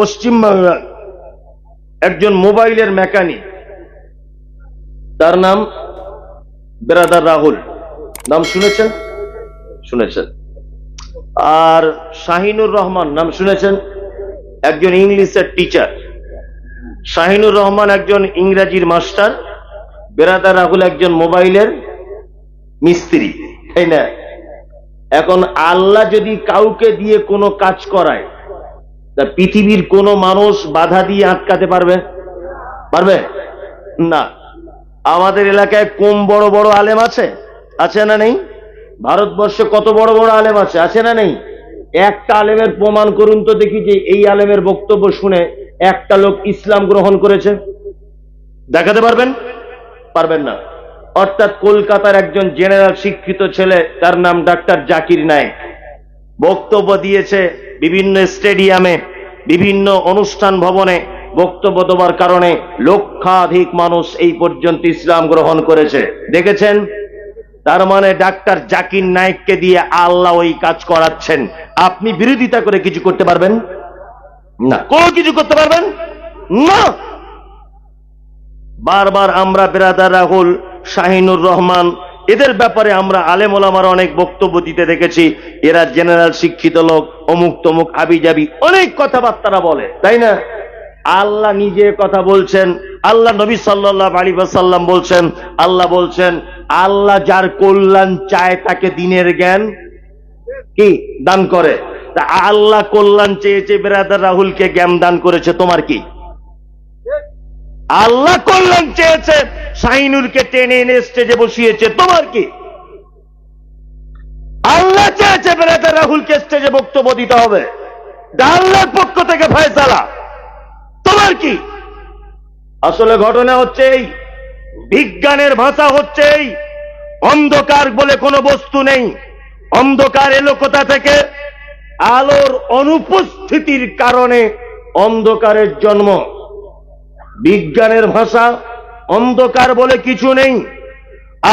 পশ্চিমবাংলার একজন মোবাইলের মেকানিক। তার নাম বেরাদার রাহুল। নাম শুনেছেন? শুনেছেন। আর শাহিনুর রহমান, নাম শুনেছেন? একজন ইংলিশের টিচার শাহিনুর রহমান একজন ইংরাজির মাস্টার, বেরাদার রাহুল একজন মোবাইলের মিস্ত্রি, তাই না? এখন আল্লাহ যদি কাউকে দিয়ে কোনো কাজ করায় তা পৃথিবীর কোন মানুষ বাধা দিয়ে আটকাতে পারবে? পারবে? না। আমাদের এলাকায় কম বড় বড় আলেম আছে? আছে না নেই? ভারতবর্ষে কত বড় বড় আলেম আছে? আছে না নেই? একটা আলেমের প্রমাণ করুন তো দেখি যে এই আলেমের বক্তব্য শুনে একটা লোক ইসলাম গ্রহণ করেছে। দেখাতে পারবেন? পারবেন না। অর্থাৎ কলকাতার একজন জেনারেল শিক্ষিত ছেলে, তার নাম ডাক্তার জাকির নায়েক। বক্তব্য দিয়েছে বিভিন্ন স্টেডিয়ামে, বিভিন্ন অনুষ্ঠান ভবনে বক্তব্য দেওয়ার কারণে লক্ষাধিক মানুষ এই পর্যন্ত ইসলাম গ্রহণ করেছে। দেখেছেন? তার মানে ডাক্তার জাকির নায়েককে দিয়ে আল্লাহ ওই কাজ করাচ্ছেন। আপনি বিরোধিতা করে কিছু করতে পারবেন? না। কোনো কিছু করতে পারবেন? না! বারবার আমরা বেরাদার রাহুল, শাহিনুর রহমান এদের ব্যাপারে আমরা আলেম ওলামার অনেক বক্তব্য দিতে দেখেছি। এরা জেনারেল শিক্ষিত লোক, অমুক তমুক আবি যাবি অনেক কথাবার্তারা বলে। তাই না? আল্লাহ নিজে কথা বলছেন। আল্লাহ নবী সাল্লাহ আলী সাল্লাম বলছেন, আল্লাহ বলছেন, আল্লাহ যার কল্যাণ চায় তাকে দিনের জ্ঞান কি? দান করে। তা আল্লাহ কল্যাণ চেয়েছে, বেরাদার রাহুলকে জ্ঞান দান করেছে, তোমার কি? আল্লাহ কল্যাণ চেয়েছে শাহিনুরকে টেনে এনে স্টেজে বসিয়েছে। তোমার কি? আল্লাহ চেয়েছে বেড়াতে রাহুলকে স্টেজে বক্তব্য দিতে হবে। আল্লাহর পক্ষ থেকে ফয়সালা। তোমার কি? আসলে ঘটনা হচ্ছে এই, বিজ্ঞানের ভাষা হচ্ছে এই, অন্ধকার বলে কোনো বস্তু নেই। অন্ধকার এলো কোথা থেকে? আলোর অনুপস্থিতির কারণে অন্ধকারের জন্ম। বিজ্ঞানের ভাষা অন্ধকার বলে কিছু নেই।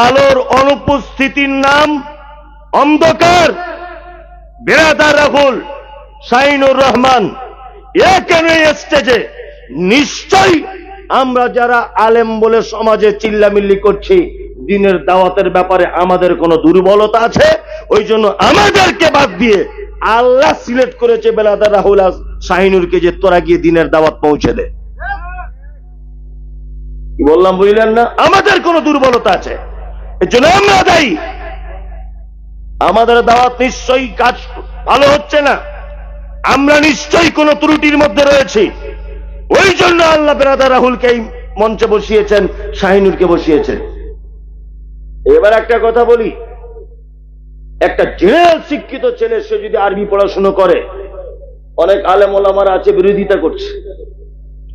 আলোর অনুপস্থিতির নাম অন্ধকার। বেরাদার রাহুল সাইনুর রহমান, এ কেন স্টেজে নিশ্চয় আমরা যারা আলেম বলে সমাজে চিল্লামিল্লি করছি, দিনের দাওয়াতের ব্যাপারে আমাদের কোনো দুর্বলতা আছে? ওই জন্য আমাদেরকে বাদ দিয়ে আল্লাহ সিলেক্ট করেছে বেলাদার রাহুল শাহিনুরকে যে তোরা গিয়ে দিনের দাওয়াত পৌঁছে দে। কি বললাম বুঝলেন না? আমাদের কোনো দুর্বলতা আছে। এর জন্য আমরা দায়ী। আমাদের দাওয়াত নিশ্চয়ই কাজ ভালো হচ্ছে না। আমরা নিশ্চয়ই কোনো ত্রুটির মধ্যে রয়েছি। ওই জন্য আল্লাহ বেরাদা রাহুলকে এই মঞ্চে বসিয়েছেন, শাহিনুরকে বসিয়েছেন। এবার একটা কথা বলি। একটা জেনারেল শিক্ষিত ছেলে, সে যদি আরবি পড়াশুনো করে, অনেক আলেম আছে, বিরোধিতা করছে।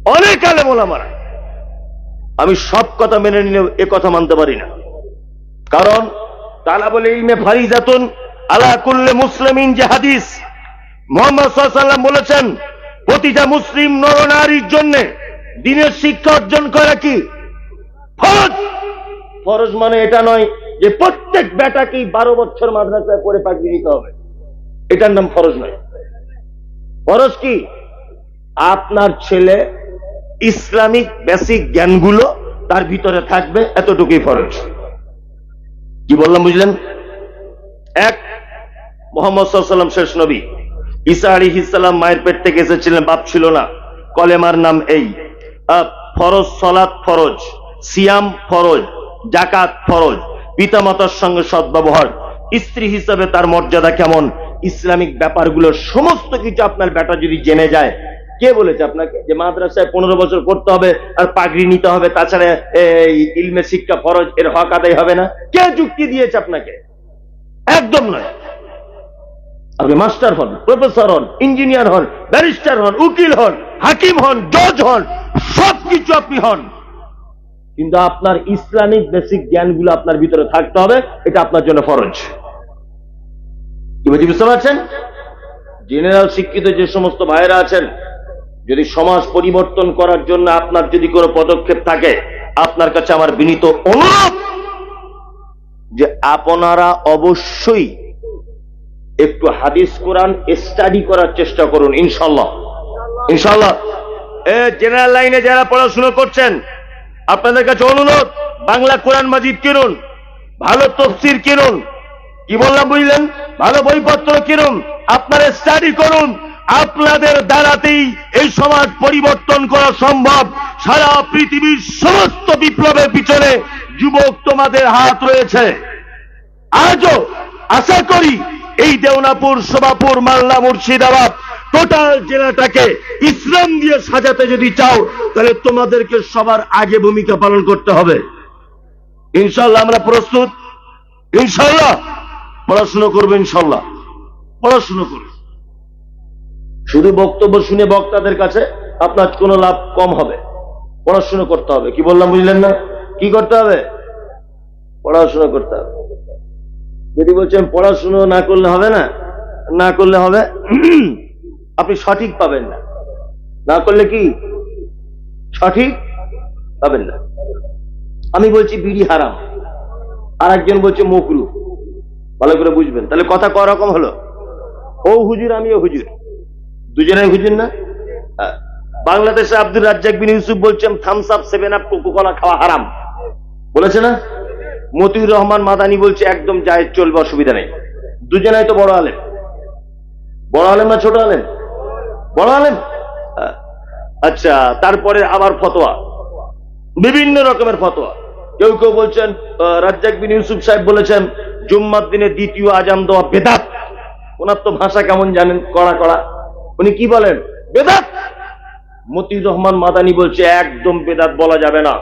অনেক আলেম আমি সব কথা মেনে নিলেও এ কথা মানতে পারি না। কারণ তালা বলে ইলমে ফারিজাতুন আলা কুল্লে মুসলিমিন যে হাদিস। মোহাম্মদ সাল্লাম বলেছেন, প্রতিটা মুসলিম নরনারীর জন্য দিনের শিক্ষা অর্জন করা কি? ফরজ। ফরজ মানে এটা নয় যে প্রত্যেক বেটাকেই বারো বছর মাদ্রাসায় পড়ে পাঠিয়ে দিতে হবে। এটার নাম ফরজ নয়। ফরজ কি? আপনার ছেলে ইসলামিক বেসিক জ্ঞানগুলো তার ভিতরে থাকবে, এতটুকুই ফরজ। কি বললাম, বুঝলেন? এক, মোহাম্মদ সাল্লাম শেষ নবী। ঈসা আলী ইসাল্লাম মায়ের পেট থেকে এসেছিলেন, বাপ ছিল না। কলেমার নাম এই। ফরজ সলাৎ ফরজ, সিয়াম ফরজ জাকাত ফরজ, পিতামাতার সঙ্গে সদ্ব্যবহার। স্ত্রী হিসাবে তার মর্যাদা কেমন? ইসলামিক ব্যাপারগুলো সমস্ত কিছু আপনার বেটা যদি জেনে যায় কে বলেছে আপনাকে? যে মাদ্রাসায় পনেরো বছর পড়তে হবে আর পাগড়ি নিতে হবে, তাছাড়া এই ইলমে শিক্ষা ফরজ, এর হক আদায় হবে না। কে যুক্তি দিয়েছে আপনাকে? একদম নয়। আপনি মাস্টার হন, প্রফেসর হন, ইঞ্জিনিয়ার হন, ব্যারিস্টার হন, উকিল হন, হাকিম হন, জজ হন, সবকিছু আপনি হন। কিন্তু আপনার ইসলামিক বেসিক জ্ঞানগুলো আপনার ভিতরে থাকতে হবে, এটা আপনার জন্য ফরজ। কি বুঝতে পারছেন? জেনারেল শিক্ষিত যে সমস্ত ভাইয়েরা আছেন যদি সমাজ পরিবর্তন করার জন্য আপনার যদি কোনো পদক্ষেপ থাকে, আপনার কাছে আমার বিনীত অনুরোধ যে আপনারা অবশ্যই একটু হাদিস কোরআন স্টাডি করার চেষ্টা করুন ইনশাল্লাহ ইনশাল্লাহ এ জেনারেল লাইনে যারা পড়াশোনা করছেন, আপনাদের কাছে অনুরোধ, বাংলা কোরআন মাজিদ কিনুন, ভালো তফসির কিনুন। কি বললাম বুঝলেন? ভালো বইপত্র কিনুন, আপনারা স্টাডি করুন। আপনাদের দ্বারাতেই এই সমাজ পরিবর্তন করা সম্ভব। সারা পৃথিবীর সমস্ত বিপ্লবের পিছনে যুবক তোমাদের হাত রয়েছে। আজও আশা করি এই দেওনাপুর শোভাপুর মালদা, মুর্শিদাবাদ টোটাল জেলাটাকে ইসলাম দিয়ে সাজাতে যদি চাও, তাহলে তোমাদেরকে সবার আগে ভূমিকা পালন করতে হবে। ইনশাল্লাহ আমরা প্রস্তুত। ইনশাল্লাহ পড়াশুনো করব ইনশাল্লাহ পড়াশুনো করবে। শুধু বক্তব্য শুনে বক্তাদের কাছে আপনার কোনো লাভ কম হবে। পড়াশুনো করতে হবে। কি বললাম, বুঝলেন না? কি করতে হবে? পড়াশোনা করতে হবে। যদি বলছেন পড়াশুনো না করলে হবে না না করলে হবে, আপনি সঠিক পাবেন না। না করলে কি? সঠিক পাবেন না। আমি বলছি বিড়ি হারাম। আর একজন বলছে মকরু। ভালো করে বুঝবেন। তাহলে কথা ক রকম হলো। ও হুজুর, আমিও হুজুর। দুজনে হুজুর না। বাংলাদেশে আব্দুল রাজ্জাক বিন ইউসুফ বলছেন Thums Up Seven Up Coca Cola খাওয়া হারাম। বলেছে না? মতিউর রহমান মাদানি বলছে, একদম জায়েজ, চলবে, অসুবিধা নেই। দুজনাই তো বড় আলেম। বড় আলেম না ছোট আলেম? বড় আলেম। আচ্ছা তারপরে আবার ফতোয়া। বিভিন্ন রকমের ফতোয়া। কেউ কেউ বলছেন রাজ্জাক বিন ইউসুফ সাহেব বলেছেন, জুম্মার দিনে দ্বিতীয় আজান দেওয়া বেদাত। ওনার তো ভাষা কেমন জানেন? কড়া কড়া। উনি কি বলেন? বেদাত! মতিউর রহমান মাদানি বলছে, একদম বেদাত বলা যাবে না।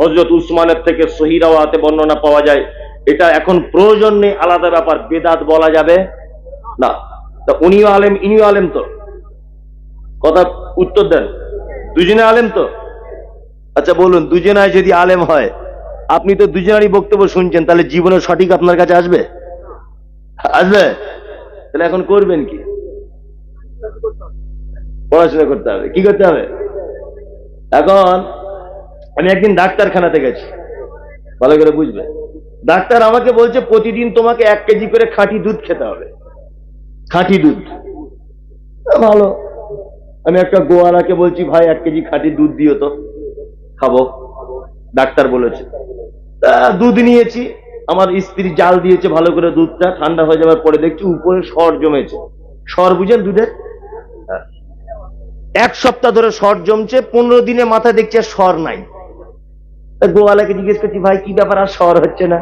হজরত উসমানের থেকে সহিরাওয়াতে বর্ণনা পাওয়া যায়। এটা এখন প্রয়োজন নেই, আলাদা ব্যাপার, বেদাত বলা যাবে না। তা উনিও আলেম, ইনিও আলেম তো? কথা উত্তর দেন। দুজনে আলেম তো? আচ্ছা বলুন দুজনায় যদি আলেম হয়, আপনি তো দুজনারই বক্তব্য শুনছেন, তাহলে জীবনের সঠিক আপনার কাছে আসবে? আসবে? তাহলে এখন করবেন কি? পড়াশোনা করতে হবে। কি করতে হবে? এখন আমি একদিন ডাক্তারখানাতে গেছি। ভালো করে বুঝবে ডাক্তার আমাকে বলছে, প্রতিদিন তোমাকে এক কেজি করে খাঁটি দুধ খেতে হবে। খাঁটি দুধ। ভালো। আমি একটা গোয়ালাকে বলছি, ভাই, এক কেজি খাঁটি দুধ দিও তো। খাব। ডাক্তার বলেছে। তা দুধ নিয়েছি। আমার স্ত্রী জাল দিয়েছে ভালো করে দুধটা। ঠান্ডা হয়ে যাওয়ার পরে দেখছি উপরে সর জমেছে। সর বুঝেন দুধের। এক সপ্তাহ ধরে সর জমছে, পনেরো দিনে মাথায় দেখছে সর নাই। গোয়ালাকে জিজ্ঞেস করছি, ভাই, কি ব্যাপার আর সর হচ্ছে না?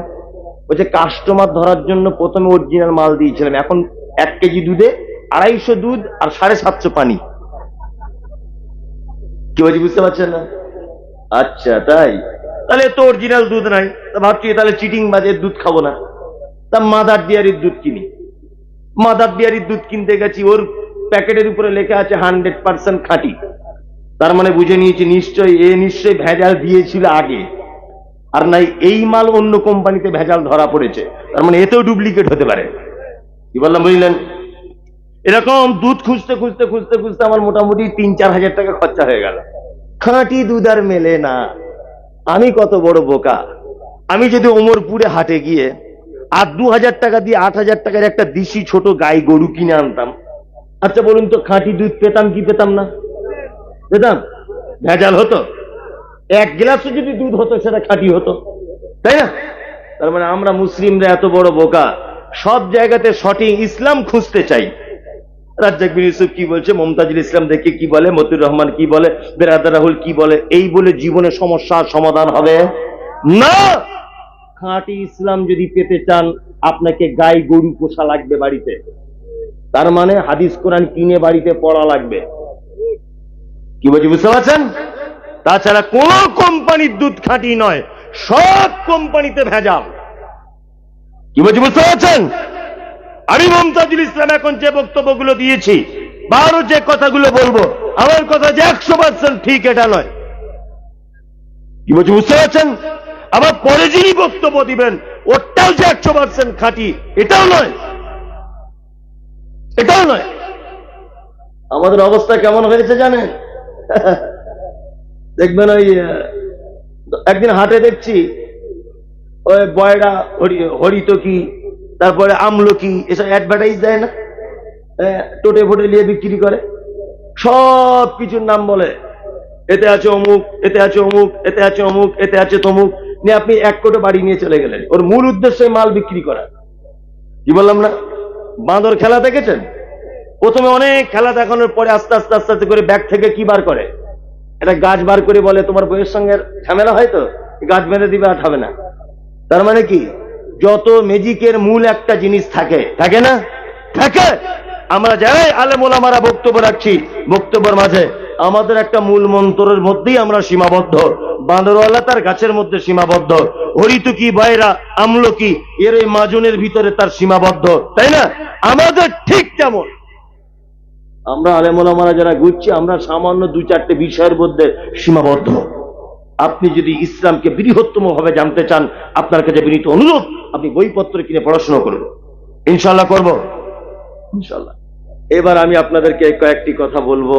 বলছে, কাস্টমার ধরার জন্য প্রথমে অরিজিনাল মাল দিয়েছিলাম। এখন এক কেজি দুধে আড়াইশো দুধ আর সাড়ে সাতশো পানি। কি বলছি, বুঝতে পারছেন না? আচ্ছা তাই? তাহলে তো অরিজিনাল দুধ নাই। তা ভাবছি, তাহলে চিটিং বাজের দুধ খাব না। তা মাদার ডিয়ারির দুধ কিনি। মাদার ডিয়ারির দুধ কিনতে গেছি, ওর প্যাকেটের উপরে লেখা আছে হান্ড্রেড পার্সেন্ট খাঁটি। তার মানে বুঝে নিয়েছি নিশ্চয় এ নিশ্চয় ভেজাল দিয়েছিল আগে। আর নাই, এই মাল অন্য কোম্পানিতে ভেজাল ধরা পড়েছে। তার মানে এতেও ডুপ্লিকেট হতে পারে। কি বললাম, বুঝলেন? এরকম দুধ খুঁজতে খুঁজতে খুঁজতে খুঁজতে আমার মোটামুটি তিন, চার হাজার টাকা খরচা হয়ে গেল। খাঁটি দুধ আর মেলে না। আমি কত বড় বোকা। আমি যদি ওমরপুরে হাটে গিয়ে আর দু হাজার টাকা দিয়ে আট হাজার টাকার একটা দিশি ছোট গাই গরু কিনে আনতাম আচ্ছা বলুন তো, খাঁটি দুধ পেতাম কি পেতাম না? পেতাম? ভেজাল হতো? এক গ্লাসও যদি দুধ হতো, সেটা খাঁটি হতো। তাই না? তার মানে আমরা মুসলিমরা এত বড় বোকা। সব জায়গাতে সঠিক ইসলাম খুঁজতে চাই। রাজ্জাক বিন ইউসুফ কি বলছে? মমতাজুল ইসলাম দেখে কি বলে? মতিউর রহমান কি বলে? বেরাদার রাহুল কি বলে? এই বলে জীবনে সমস্যার সমাধান হবে? না! খাঁটি ইসলাম যদি পেতে চান, আপনাকে গাই গরু পোষা লাগবে বাড়িতে। তার মানে হাদিস কোরআন কিনে বাড়িতে পড়া লাগবে। কি বলছি, বুঝতে পারছেন? তাছাড়া কোন কোম্পানির দুধ খাঁটি নয়, সব কোম্পানিতে ভেজাল। কি বলছি, বুঝতে পারছেন? আমি মমতাজুল ইসলাম এখন যে বক্তব্যগুলো দিয়েছি বা আরও যে কথাগুলো বলব, আমার কথা যে একশো পার্সেন্ট ঠিক এটা নয়। কি বলছি, বুঝতে পারছেন? আবার পরে যিনি বক্তব্য দিবেন ওটাও যে একশো পার্সেন্ট খাঁটি, এটাও নয়। এটাও নয়। আমাদের অবস্থা কেমন হয়েছে জানেন? দেখবেন ওই একদিন হাটে দেখছি, ওই হরি হরিতকি তারপরে আমলকি, এসব অ্যাডভার্টাইজ দেয় না? টোটে ফোটে নিয়ে বিক্রি করে। সব কিছুর নাম বলে, এতে আছে অমুক, এতে আছে অমুক, এতে আছে অমুক, এতে আছে তমুক, নিয়ে আপনি এক কোটি বাড়ি নিয়ে চলে গেলেন। ওর মূল উদ্দেশ্যে মাল বিক্রি করা। কি বললাম না? বাঁদর খেলা দেখেছেন? প্রথমে অনেক খেলা দেখানোর পরে আস্তে আস্তে আস্তে আস্তে করে ব্যাগ থেকে কি বার করে? এটা গাছ বার করে বলে, তোমার বইয়ের সঙ্গে ঝামেলা হয়তো গাছ বেঁধে দিবে আর হবে না। তার মানে কি? যত ম্যাজিকের মূল একটা জিনিস থাকে থাকে না? থাকে! আমরা যাই আলেমোলামারা বক্তব্য রাখছি, বক্তব্যের মাঝে আমাদের একটা মূল মন্ত্রের মধ্যেই আমরা সীমাবদ্ধ। বাঁদরওয়ালা তার গাছের মধ্যে সীমাবদ্ধ। হরিতুকি বয়রা আমলকি, এর ওই মাজনের ভিতরে তার সীমাবদ্ধ। তাই না? আমাদের ঠিক তেমন। আমরা আলেমোলামারা যারা ঘুরছি, আমরা সামান্য দু চারটে বিষয়ের মধ্যে সীমাবদ্ধ। আপনি যদি ইসলামকে বৃহত্তম ভাবে জানতে চান, আপনার কাছে বিনীত অনুরোধ, আপনি বইপত্র কিনে পড়াশোনা করুন। ইনশাল্লাহ করব। ইনশাল্লাহ এবার আমি আপনাদেরকে কয়েকটি কথা বলব।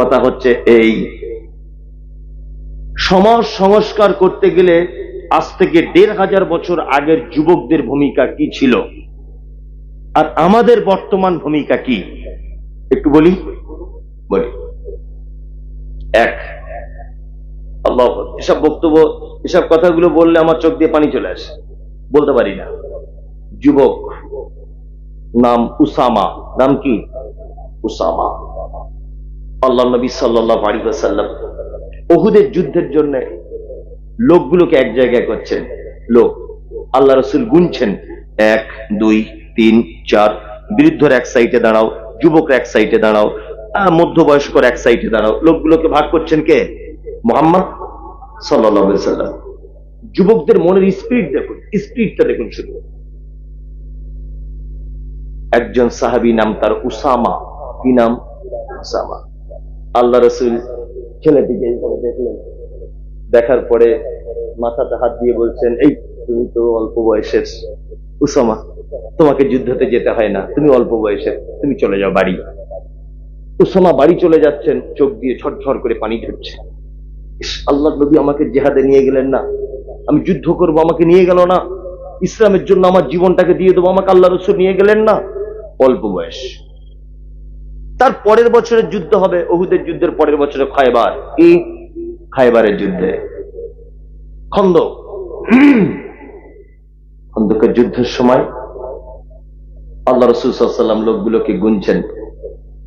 কথা হচ্ছে এই। সমাজ সংস্কার করতে গেলে আজ থেকে দেড় হাজার বছর আগের যুবকদের ভূমিকা কি ছিল? আর আমাদের বর্তমান ভূমিকা কি? একটু বলি? বলি। এক। আল্লাহ, এসব বক্তব্য, এসব কথাগুলো বললে আমার চোখ দিয়ে পানি চলে আসে। বলতে পারি না। যুবক, নাম উসামা। নাম কি? উসামা। আল্লাহ নবী সাল্লাহ আলী সাল্লাম ওহুদের যুদ্ধের জন্য লোকগুলোকে এক জায়গায় করছেন। লোক, আল্লাহ রসুল গুনছেন। এক, দুই, তিন, চার, বৃদ্ধর এক সাইডে দাঁড়াও, যুবকরা এক সাইডে দাঁড়াও মধ্যবয়স্কর এক সাইডে দাঁড়াও। লোকগুলোকে ভাগ করছেন কে? মোহাম্মদ সাল্লাহ সাল্লাম যুবকদের মনের স্পিরিট দেখুন স্পিরিটটা দেখুন শুধু। একজন সাহাবী নাম তার উসামা। কি নাম উসামা আল্লাহ রসুল ছেলেটিকে দেখলেন। দেখার পরে মাথাতে হাত দিয়ে বলছেন, এই, তুমি তো অল্প বয়সের উসামা। তোমাকে যুদ্ধতে যেতে হয় না। তুমি অল্প বয়সের। তুমি চলে যাও বাড়ি। উসামা বাড়ি চলে যাচ্ছেন, চোখ দিয়ে ঝরঝর করে পানি ঝরছে। আল্লাহ নবী আমাকে জেহাদে নিয়ে গেলেন না। আমি যুদ্ধ করব, আমাকে নিয়ে গেল না। ইসলামের জন্য আমার জীবনটাকে দিয়ে দেবো, আমাকে আল্লাহ রসুল নিয়ে গেলেন না। অল্প বয়স। তার পরের বছরের যুদ্ধ হবে অহুদের যুদ্ধের পরের বছরে খায়বার কি? খায়বারের যুদ্ধে। খন্দ খন্দকের যুদ্ধের সময় আল্লাহ রসুল সাল্লাম লোকগুলোকে গুনছেন।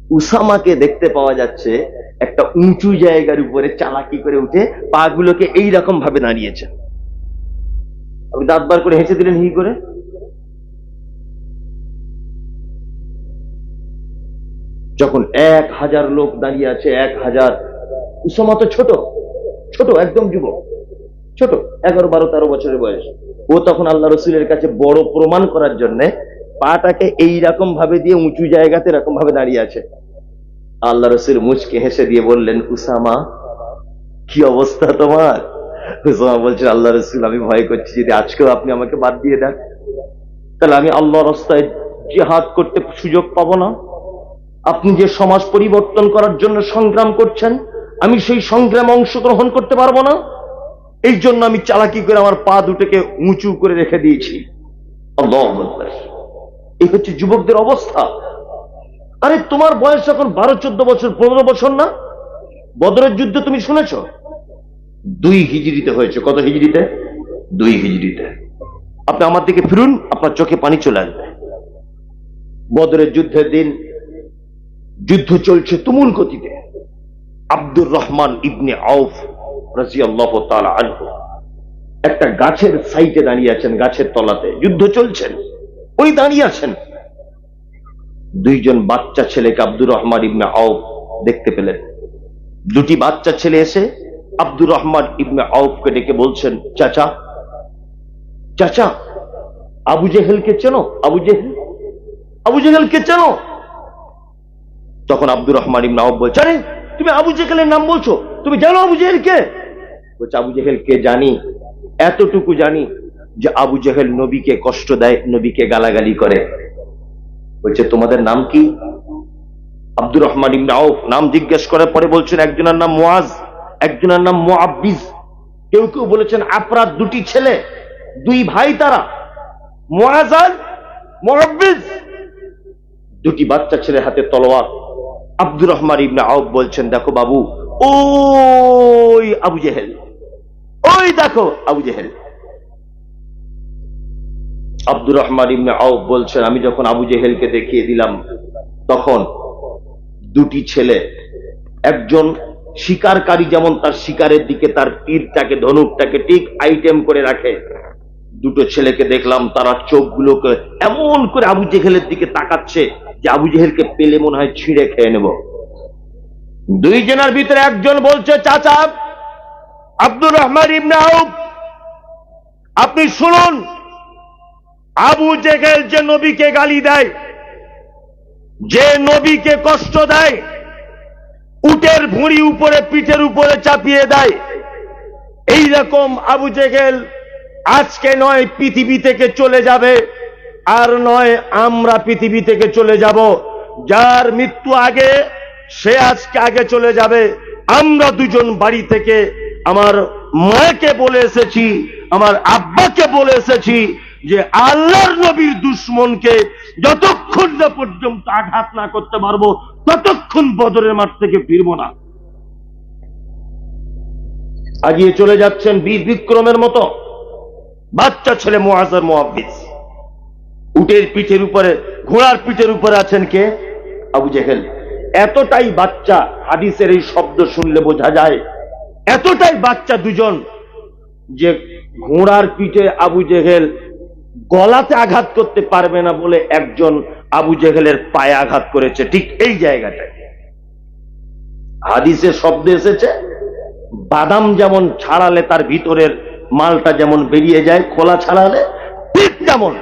উসামাকে দেখতে পাওয়া যাচ্ছে একটা উঁচু জায়গার উপরে চালাকি করে উঠে পা গুলোকে এইরকম ভাবে দাঁড়িয়েছেন আপনি দাঁত বার করে হেসে দিলেন হি করে? যখন এক হাজার লোক দাঁড়িয়ে আছে, এক হাজার উসামা তো ছোট ছোট, একদম যুবক, ছোট, এগারো, বারো, তেরো বছরের বয়স। ও তখন আল্লাহ রসুলের কাছে বড় প্রমাণ করার জন্য পাটাকে এইরকম ভাবে দিয়ে উঁচু জায়গাতে এরকম ভাবে দাঁড়িয়ে আছে। আল্লাহ রসুল মুচকে হেসে দিয়ে বললেন উসামা কি অবস্থা তোমার? উসামা বলছে আল্লাহ রসুল, আমি ভয় করছি, যদি আজকেও আপনি আমাকে বাদ দিয়ে দেন, তাহলে আমি আল্লাহ রাস্তায় জিহাদ করতে সুযোগ পাবো না। আপনি যে সমাজ পরিবর্তন করার জন্য সংগ্রাম করছেন, আমি সেই সংগ্রামে অংশগ্রহণ করতে পারব না। এই জন্য আমি চালাকি করে আমার পা দুটোকে উঁচু করে রেখে দিয়েছি। এই হচ্ছে যুবকদের অবস্থা। আরে, তোমার বয়স এখন বারো, চোদ্দ বছর, পনেরো বছর না? বদরের যুদ্ধ তুমি শুনেছ? দুই হিজড়িতে হয়েছে। কত হিজড়িতে? দুই হিজড়িতে। আপনি আমার দিকে ফিরুন, আপনার চোখে পানি চলে আসবে। বদরের যুদ্ধের দিন যুদ্ধ চলছে তুমুল গতিতে। আব্দুর রহমান ইবনে আউফ আনহু একটা গাছের সাইটে দাঁড়িয়ে আছেন, গাছের তলাতে। যুদ্ধ চলছেন ওই দাঁড়িয়ে আছেন। দুইজন বাচ্চা ছেলেকে আব্দুর রহমান ইবনে আউফ দেখতে পেলেন। দুটি বাচ্চা ছেলে এসে আব্দুর রহমান ইবনে আউফকে ডেকে বলছেন, চাচা চাচা, আবু জেহেলকে চেনো? আবু জেহেল, আবু জেহেলকে চেনো? তখন আব্দুর রহমান ইবনে আউফ বলছে, আরে, তুমি আবু জেহেলের নাম বলছো? তুমি জানো আবু জেহেল কে? বলছে, আবু জেহেল কে জানি, এতটুকু জানি যে আবু জেহেল নবীকে কষ্ট দেয়, নবীকে গালাগালি করে। বলছে, তোমাদের নাম কি? আব্দুর রহমান ইবনে আউফ নাম জিজ্ঞেস করার পরে বলছেন, একজনের নাম মুআজ, একজনের নাম মুআব্বিজ। কেউ কেউ বলেছেন আপনার দুটি ছেলে, দুই ভাই তারা, মুআজ আর মুআব্বিজ। দুটি বাচ্চা ছেলের হাতে তলোয়ার। আব্দুর রহমান ইবনে আউফ বলছেন, দেখো বাবু, ওই আবু জেহেল, ওই দেখো আবু জেহেল। আব্দুর রহমান ইবনে আউফ বলছেন, আমি যখন আবু জেহেলকে দেখিয়ে দিলাম, তখন দুটি ছেলে, একজন শিকারকারী যেমন তার শিকারের দিকে তার তীরটাকে, ধনুকটাকে ঠিক আইটেম করে রাখে, দুটো ছেলেকে দেখলাম তারা চোখগুলোকে এমন করে আবু জেহেলের দিকে তাকাচ্ছে যে আবু জেহেলকে পেলে মনে হয় ছিঁড়ে খেয়ে নেব। দুই জনের ভিতরে একজন বলছে, চাচা, আব্দুর রহমান ইবনে আপনি শুনুন, আবু জেহেল যে নবীকে গালি দেয়, যে নবীকে কষ্ট দেয়, উটের ভুঁড়ি উপরে, পিঠের উপরে চাপিয়ে দেয়, এইরকম আবু জেহেল আজকে নয়, পৃথিবী থেকে চলে যাবে। আর নয়, আমরা পৃথিবী থেকে চলে যাব। যার মৃত্যু আগে, সে আজকে আগে চলে যাবে। আমরা দুজন বাড়ি থেকে আমার মাকে বলে এসেছি, আমার আব্বাকে বলে এসেছি যে আল্লাহর নবীর দুশ্মনকে যতক্ষণ না পর্যন্ত আঘাত না করতে পারব, ততক্ষণ বদরের মাঠ থেকে ফিরবো না। আগিয়ে চলে যাচ্ছেন বীর বিক্রমের মতো। বাচ্চা ছেলে মোয়াজার মোহাব্বিস উটের পিঠের উপরে, ঘোড়ার পিঠের উপরে আছেন কে? আবু জেহেল। এতটাই বাচ্চা হাদিসের এই শব্দ শুনলে বোঝা যায়। এতটাই বাচ্চা দুজন যে ঘোড়ার পিঠে আবু জেহেল গলাতে আঘাত করতে পারবে না বলে একজন আবু জেহেলের পায়ে আঘাত করেছে ঠিক এই জায়গাটায়। হাদিসে শব্দ এসেছে, বাদাম যেমন ছাড়ালে তার ভিতরের মালটা যেমন বেরিয়ে যায়, খোলা ছাড়ালে ঠিক তেমন।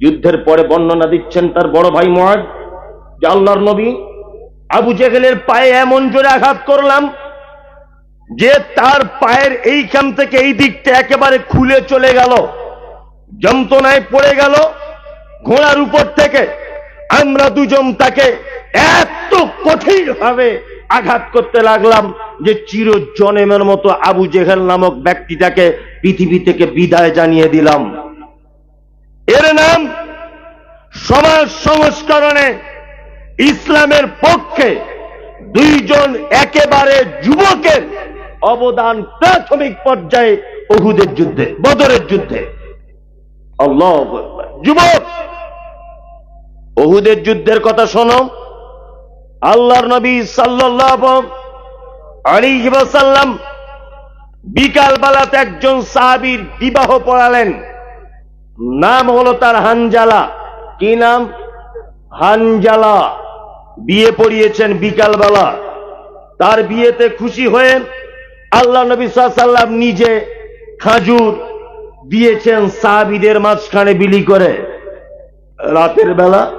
যুদ্ধের পরে বর্ণনা দিচ্ছেন তার বড় ভাই মহাজ, যে আল্লাহর নবী আবু জেহেলের পায়ে এমন জোরে আঘাত করলাম যে তার পায়ের এইখান থেকে এই দিকটা একেবারে খুলে চলে গেল, যন্ত্রণায় পড়ে গেল, ঘোড়ার উপর থেকে আমরা দুজন তাকে এত কঠিন ভাবে আঘাত করতে লাগলাম যে চির জনেমের মতো আবু জেহেল নামক ব্যক্তিটাকে পৃথিবী থেকে বিদায় জানিয়ে দিলাম। এর নাম সমাজ সংস্করণে ইসলামের পক্ষে দুইজন একেবারে যুবকের অবদান প্রাথমিক পর্যায়ে অহুদের যুদ্ধে, বদরের যুদ্ধে। যুবক অহুদের যুদ্ধের কথা শোনো। আল্লাহর নবী সাল্লাল্লাহু আলাইহি ওয়াসাল্লাম বিকাল বেলাতে একজন সাহাবীর বিবাহ পড়ালেন। নাম হলো তার হানজালা। কি নাম? হানজালা। বিয়ে পড়িয়েছেন বিকালবেলা। তার বিয়েতে খুশি হয়ে আল্লাহ নবী সাল্লাম নিজে খাজুর দিয়েছেন সাহাবিদের মাঝখানে বিলি করে। রাতের বেলা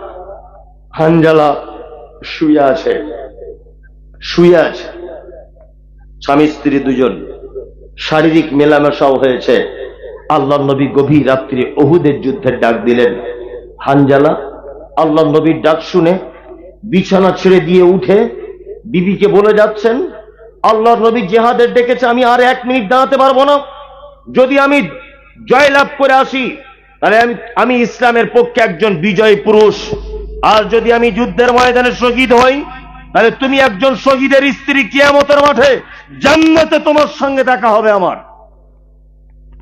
হানজালা শুয়ে আছে। শুয়ে আছে। স্বামী স্ত্রী দুজন। শারীরিক মেলামেশাও হয়েছে। আল্লাহ নবী গভীর রাত্রি অহুদের যুদ্ধের ডাক দিলেন। হানজালা, আল্লাহ নবীর ডাক শুনে বিছানা ছেড়ে দিয়ে উঠে বিবিকে বলে যাচ্ছেন, আল্লাহ নবী জেহাদের ডেকেছে, আমি আর এক মিনিট দাঁড়াতে পারব না। যদি আমি জয়লাভ করে আসি, তাহলে আমি আমি ইসলামের পক্ষে একজন বিজয়ী পুরুষ। আর যদি আমি যুদ্ধের ময়দানে শহীদ হই, তাহলে তুমি একজন শহীদের স্ত্রী কিয়ামতের মাঠে জান্নাতে তোমার সঙ্গে দেখা হবে আমার।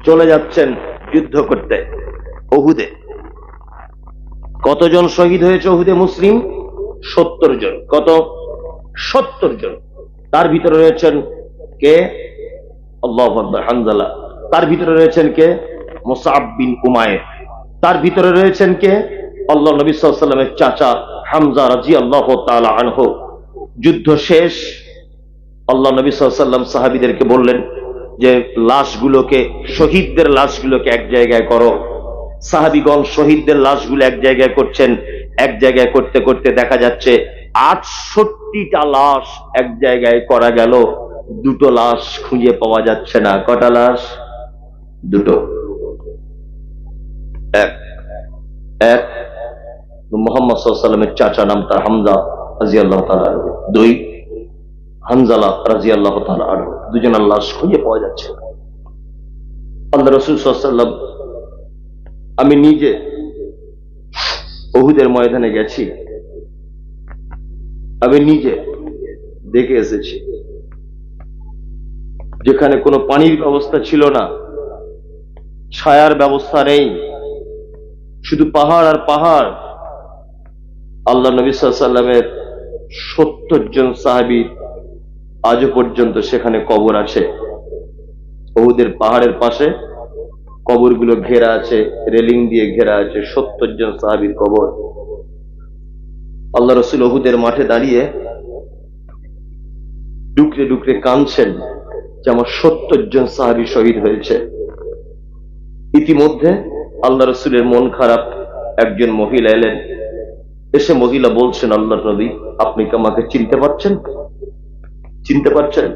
চলে যাচ্ছেন যুদ্ধ করতে অহুদে কতজন শহীদ হয়েছে অহুদে মুসলিম? সত্তর জন। কত? সত্তর জন। তার ভিতরে রয়েছেন কে? আল্লাহ হানজালা। তার ভিতরে রয়েছেন কে? মোসাব বিন উমায়ের তার ভিতরে রয়েছেন কে? আল্লাহ নবী সাল্লামের চাচা হামজা রাজি আল্লাহ আনহ। যুদ্ধ শেষ। আল্লাহ নবী সাল্লাম সাহাবিদেরকে বললেন যে লাশগুলোকে, শহীদদের লাশগুলোকে এক জায়গায় করো। সাহাবিগণ শহীদদের লাশগুলো এক জায়গায় করছেন, এক জায়গায় করতে করতে দেখা যাচ্ছে আটষট্টিটা লাশ এক জায়গায় করা গেল। দুটো লাশ খুঁজে পাওয়া যাচ্ছে না। কটা লাশ? দুটো। এক। এক, মোহাম্মদ সাল্লামের চাচা নাম তার আল্লাহ তালা দুই। হানজালা রাজি আল্লাহ লাশ খুঁজে পাওয়া যাচ্ছে। আল্লাহ রসুল সাল্লাম আমি নিজে অহুদের ময়দানে গেছি। আমি নিজে দেখে এসেছি। যেখানে কোনো পানির ব্যবস্থা ছিল না, ছায়ার ব্যবস্থা নেই। শুধু পাহাড় আর পাহাড়। আল্লাহ নবী সাল্লামের সত্তর জন সাহাবির আজও পর্যন্ত সেখানে কবর আছে। বহুদের পাহাড়ের পাশে কবরগুলো ঘেরা আছে, রেলিং দিয়ে ঘেরা আছে, সত্তর জন সাহাবির কবর। আল্লাহ রসুল অহুদের মাঠে দাঁড়িয়ে ডুকরে ডুকরে কাঁদছেন যে আমার সত্তর জন সাহাবি শহীদ হয়েছে। ইতিমধ্যে আল্লাহ রসুলের মন খারাপ, একজন মহিলা এলেন। এসে মহিলা বলছেন আল্লাহ নবী, আপনি কি আমাকে চিনতে পারছেন? চিনতে পারছেন?